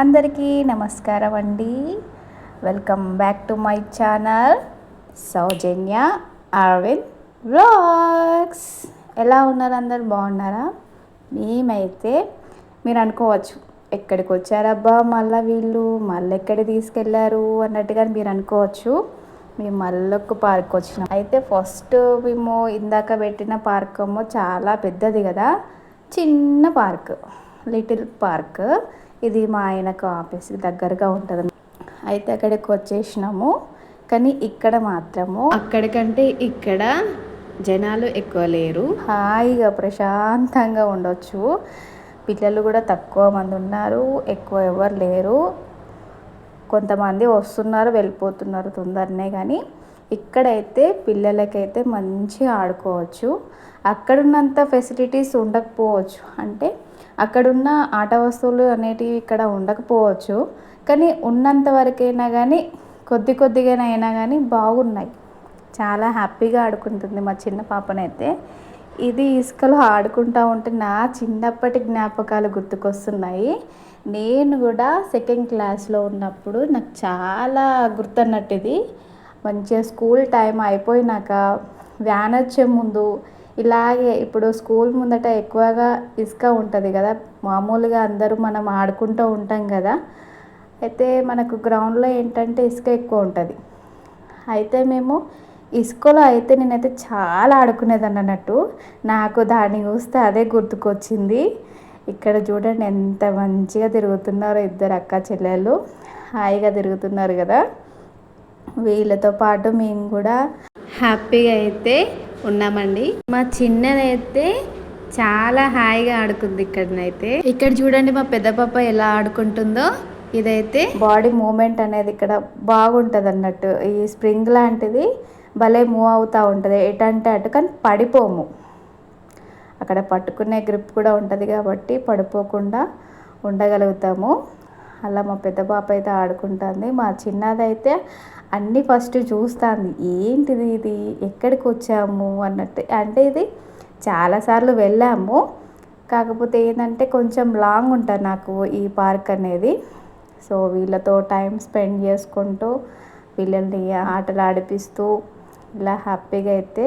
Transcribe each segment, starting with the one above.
అందరికీ నమస్కారం అండి. Welcome back to my channel Soujanya Arvind vlogs ఎలా ఉన్నారు అందరు? బాగున్నారా? మేమైతే మీరు అనుకోవచ్చు ఎక్కడికి వచ్చారబ్బా మళ్ళీ వీళ్ళు మళ్ళీ ఎక్కడికి తీసుకెళ్ళారు అన్నట్టుగా మీరు అనుకోవచ్చు. మేము మళ్ళొక్క పార్క్ వచ్చినాం. అయితే ఫస్ట్ మేము ఇందాక పెట్టిన పార్క్ ఏమో చాలా పెద్దది కదా. చిన్న పార్క్ లిటిల్ పార్క్ ఇది మా ఆయనకు ఆఫీస్ దగ్గరగా ఉంటుంది. అయితే అక్కడికి వచ్చేసినాము. కానీ ఇక్కడ మాత్రము అక్కడికంటే ఇక్కడ జనాలు ఎక్కువ లేరు. హాయిగా ప్రశాంతంగా ఉండొచ్చు. పిల్లలు కూడా తక్కువ మంది ఉన్నారు. ఎక్కువ ఎవరు లేరు. కొంతమంది వస్తున్నారు వెళ్ళిపోతున్నారు తొందరనే కానీ. ఇక్కడైతే పిల్లలకైతే మంచిగా ఆడుకోవచ్చు. అక్కడున్నంత ఫెసిలిటీస్ ఉండకపోవచ్చు. అంటే అక్కడున్న ఆట వస్తువులు అనేటివి ఇక్కడ ఉండకపోవచ్చు. కానీ ఉన్నంత వరకైనా కానీ కొద్ది కొద్దిగానైనా కానీ బాగున్నాయి. చాలా హ్యాపీగా ఆడుకుంటుంది మా చిన్న పాపనైతే. ఇది ఇసుకలో ఆడుకుంటా ఉంటే నా చిన్నప్పటి జ్ఞాపకాలు గుర్తుకొస్తున్నాయి. నేను కూడా సెకండ్ క్లాస్లో ఉన్నప్పుడు నాకు చాలా గుర్తున్నట్టు ఇది మంచిగా స్కూల్ టైం అయిపోయినాక వ్యాన్ వచ్చే ముందు ఇలాగే ఇప్పుడు స్కూల్ ముందట ఎక్కువగా ఇసుక ఉంటుంది కదా. మామూలుగా అందరూ మనం ఆడుకుంటూ ఉంటాం కదా. అయితే మనకు గ్రౌండ్లో ఏంటంటే ఇసుక ఎక్కువ ఉంటుంది. అయితే మేము ఇసుకలో అయితే నేనైతే చాలా ఆడుకునేదాన్ని అన్నట్టు. నాకు దాన్ని చూస్తే అదే గుర్తుకొచ్చింది. ఇక్కడ చూడండి ఎంత మంచిగా తిరుగుతున్నారో ఇద్దరు అక్క చెల్లెళ్ళు. హాయిగా తిరుగుతున్నారు కదా. వీళ్ళతో పాటు మేము కూడా హ్యాపీగా అయితే ఉన్నామండి. మా చిన్నదైతే చాలా హాయిగా ఆడుకుంది ఇక్కడనైతే. ఇక్కడ చూడండి మా పెద్ద పాప ఎలా ఆడుకుంటుందో. ఇదైతే బాడీ మూమెంట్ అనేది ఇక్కడ బాగుంటుంది అన్నట్టు ఈ స్ప్రింగ్ లాంటిది భలే మూవ్ అవుతూ ఉంటుంది. ఎటంటే అటు కానీ పడిపోము. అక్కడ పట్టుకునే గ్రిప్ కూడా ఉంటుంది కాబట్టి పడిపోకుండా ఉండగలుగుతాము. అలా మా పెద్ద పాప అయితే ఆడుకుంటుంది. మా చిన్నదైతే అన్నీ ఫస్ట్ చూస్తుంది. ఏంటిది ఇది? ఎక్కడికి వచ్చాము? అన్నట్టు. అంటే ఇది చాలాసార్లు వెళ్ళాము. కాకపోతే ఏంటంటే కొంచెం లాంగ్ ఉంటుంది నాకు ఈ పార్క్ అనేది. సో వీళ్ళతో టైం స్పెండ్ చేసుకుంటూ పిల్లల్ని ఆటలు ఆడిపిస్తూ ఇలా హ్యాపీగా అయితే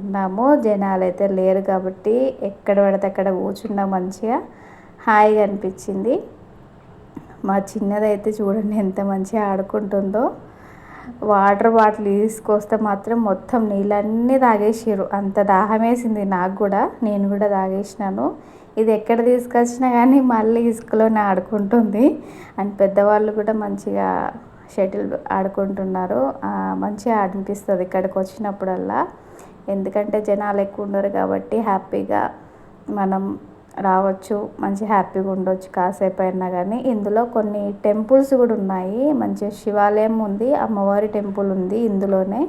ఉన్నాము. జనాలు అయితే లేరు కాబట్టి ఎక్కడ పడితే అక్కడ కూర్చున్నా మంచిగా. హాయిగా అనిపించింది. మా చిన్నదైతే చూడండి ఎంత మంచిగా ఆడుకుంటుందో. వాటర్ బాటిల్ తీసుకొస్తే మాత్రం మొత్తం నీళ్ళన్నీ తాగేసారు అంత దాహం వేసింది నాకు కూడా. నేను కూడా తాగేసినాను. ఇది ఎక్కడ తీసుకొచ్చినా కానీ మళ్ళీ ఇసుకలోనే ఆడుకుంటుంది. అండ్ పెద్దవాళ్ళు కూడా మంచిగా షటిల్ ఆడుకుంటున్నారు. మంచిగా అనిపిస్తుంది ఇక్కడికి వచ్చినప్పుడల్లా. ఎందుకంటే జనాలు ఎక్కువ ఉండరు కాబట్టి హ్యాపీగా మనం రావచ్చు మంచి హ్యాపీగా ఉండొచ్చు కాసేపు అయినా కానీ ఇందులో కొన్ని టెంపుల్స్ కూడా ఉన్నాయి. మంచి శివాలయం ఉంది అమ్మవారి టెంపుల్ ఉంది ఇందులోనే.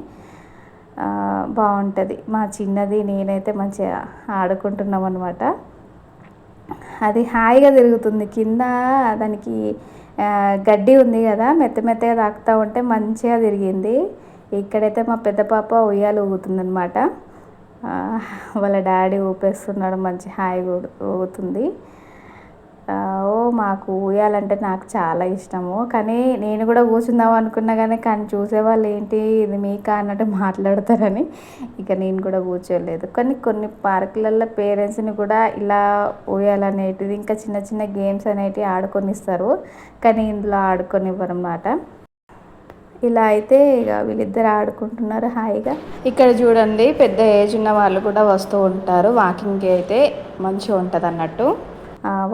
బాగుంటుంది. మా చిన్నది నేనైతే మంచిగా ఆడుకుంటున్నాం అనమాట అది హాయిగా తిరుగుతుంది. కింద దానికి గడ్డి ఉంది కదా మెత్త మెత్తగా తాకుతూ ఉంటే మంచిగా తిరిగింది. ఇక్కడైతే మా పెద్ద పాప ఉయ్యాలు ఊగుతుందనమాట వాళ్ళ డాడీ ఊపేస్తున్నాడు మంచి హాయిగా ఊగుతుంది. ఓ మాకు ఊయాలంటే నాకు చాలా ఇష్టము. కానీ నేను కూడా కూర్చుందాం అనుకున్నా కానీ కానీ చూసేవాళ్ళు ఏంటి ఇది మీకా అన్నట్టు మాట్లాడతారని. ఇక నేను కూడా కూర్చోలేదు. కానీ కొన్ని పార్కులలో పేరెంట్స్ని కూడా ఇలా ఊయాలనేటిది ఇంకా చిన్న చిన్న గేమ్స్ అనేటివి ఆడుకొని ఇస్తారు. కానీ ఇందులో ఆడుకొనివ్వరు అన్నమాట ఇలా అయితే ఇక వీళ్ళిద్దరు ఆడుకుంటున్నారు హాయిగా. ఇక్కడ చూడండి పెద్ద ఏజ్ ఉన్న వాళ్ళు కూడా వస్తూ ఉంటారు. వాకింగ్కి అయితే మంచిగా ఉంటుంది అన్నట్టు.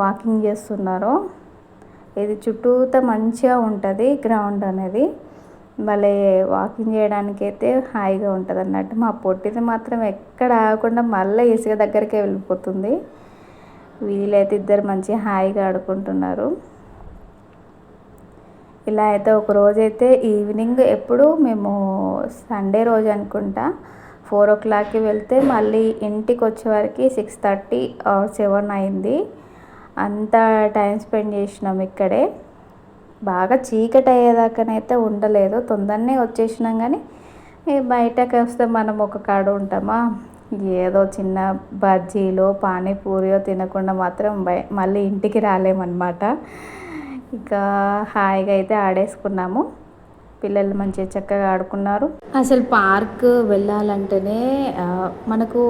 వాకింగ్ చేస్తున్నారు. ఇది చుట్టూతో మంచిగా ఉంటుంది గ్రౌండ్ అనేది. భలే వాకింగ్ చేయడానికి అయితే హాయిగా ఉంటుంది అన్నట్టు. మా పొట్టిది మాత్రం ఎక్కడ ఆగకుండా మళ్ళీ ఇసుక దగ్గరికే వెళ్ళిపోతుంది. వీళ్ళైతే ఇద్దరు మంచిగా హాయిగా ఆడుకుంటున్నారు. ఇలా అయితే ఒక రోజు అయితే ఈవినింగ్ ఎప్పుడు మేము సండే రోజు అనుకుంటా ఫోర్ ఓ క్లాక్కి వెళ్తే మళ్ళీ ఇంటికి వచ్చేవరకు సిక్స్ థర్టీ ఆర్ సెవెన్ అయింది. అంత టైం స్పెండ్ చేసినాం ఇక్కడే. బాగా చీకటి అయ్యేదాకానైతే ఉండలేదు. తొందరనే వచ్చేసినాం కానీ బయటకు వస్తే మనం ఒక కాడ ఉంటామా? ఏదో చిన్న బజ్జీలో పానీపూరియో తినకుండా మాత్రం బయ మళ్ళీ ఇంటికి రాలేమన్నమాట. ఇక హాయిగా అయితే ఆడేసుకున్నాము. పిల్లలు మంచిగా చక్కగా ఆడుకున్నారు. అసలు పార్క్ వెళ్ళాలంటేనే మనకు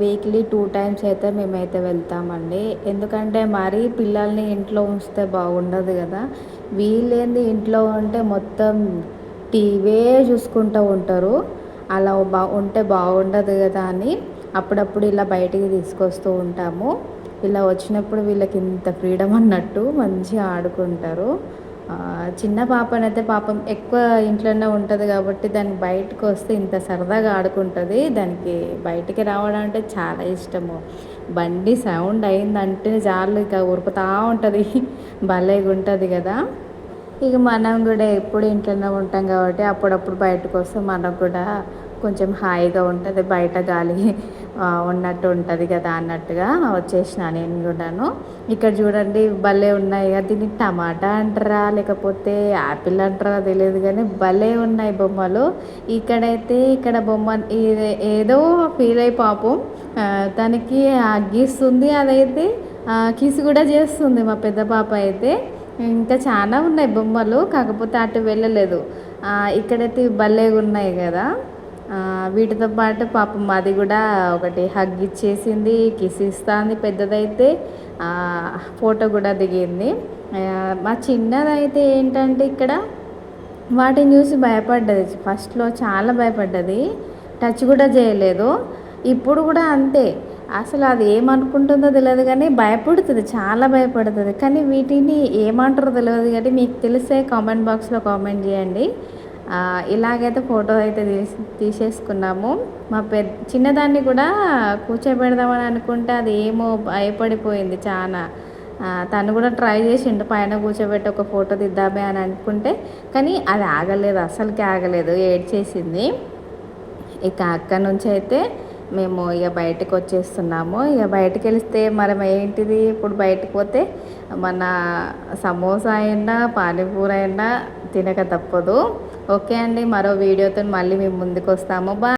వీక్లీ టూ టైమ్స్ అయితే మేమైతే వెళ్తామండి. ఎందుకంటే మరీ పిల్లల్ని ఇంట్లో ఉంచితే బాగుండదు కదా. వీళ్ళేంది ఇంట్లో ఉంటే మొత్తం టీవీ చూసుకుంటూ ఉంటారు. అలా బా ఉంటే బాగుండదు కదా అని అప్పుడప్పుడు ఇలా బయటికి తీసుకొస్తూ ఉంటాము. ఇలా వచ్చినప్పుడు వీళ్ళకి ఇంత ఫ్రీడమ్ అన్నట్టు మంచిగా ఆడుకుంటారు. చిన్న పాపనైతే పాపం ఎక్కువ ఇంట్లోనే ఉంటుంది కాబట్టి దాన్ని బయటకు వస్తే ఇంత సరదాగా ఆడుకుంటుంది. దానికి బయటికి రావడం అంటే చాలా ఇష్టము. బండి సౌండ్ అయిందంటే చాలు ఇక ఉరుకుతూ ఉంటుంది. భలేగా ఉంటుంది కదా. ఇక మనం కూడా ఎప్పుడు ఇంట్లోనే ఉంటాం కాబట్టి అప్పుడప్పుడు బయటకు వస్తే మనకు కూడా కొంచెం హాయిగా ఉంటుంది బయట గాలి ఉన్నట్టు ఉంటుంది కదా అన్నట్టుగా వచ్చేసిన నేను కూడాను. ఇక్కడ చూడండి భలే ఉన్నాయి కదా దీన్ని టమాటా అంటారా లేకపోతే యాపిల్ అంటారా తెలియదు కానీ భలే ఉన్నాయి బొమ్మలు. ఇక్కడైతే ఇక్కడ బొమ్మ ఏదో ఫీల్ అయి పాపం తనకి అగ్గిస్తుంది అదైతే ఆ, కిస్ కూడా చేస్తుంది మా పెద్ద పాప అయితే. ఇంకా చాలా ఉన్నాయి బొమ్మలు కాకపోతే అటు వెళ్ళలేదు. ఇక్కడైతే భలేగా ఉన్నాయి కదా. వీటితో పాటు పాపం అది కూడా ఒకటి హగ్ ఇచ్చేసింది కిస్ ఇస్తుంది పెద్దదైతే. ఫోటో కూడా దిగింది. మా చిన్నదైతే ఏంటంటే ఇక్కడ వాటిని చూసి భయపడ్డది. ఫస్ట్లో చాలా భయపడ్డది. టచ్ కూడా చేయలేదు. ఇప్పుడు కూడా అంతే. అసలు అది ఏమనుకుంటుందో తెలియదు కానీ భయపడుతుంది. చాలా భయపడుతుంది. కానీ వీటిని ఏమంటారో తెలియదు కానీ మీకు తెలిసే కామెంట్ బాక్స్లో కామెంట్ చేయండి. ఇలాగైతే ఫోటో అయితే తీసి తీసేసుకున్నాము. మా పెద్ద చిన్నదాన్ని కూడా కూర్చోబెడదామని అనుకుంటే అది ఏమో భయపడిపోయింది చాలా తను కూడా ట్రై చేసిండు పైన కూర్చోబెట్టి ఒక ఫోటో తీద్దామే అని అనుకుంటే కానీ అది ఆగలేదు అసలుకి ఆగలేదు ఏడ్చేసింది. ఇక అక్కడ నుంచి అయితే మేము ఇక బయటకు వచ్చేస్తున్నాము. ఇక బయటకు వెళ్తే మనం ఏంటిది? ఇప్పుడు బయటకు పోతే మన సమోసా అయినా పానీపూరి అయినా తినక తప్పదు. ఓకే అండి మరో వీడియోతో మళ్ళీ మేము ముందుకు వస్తాము బా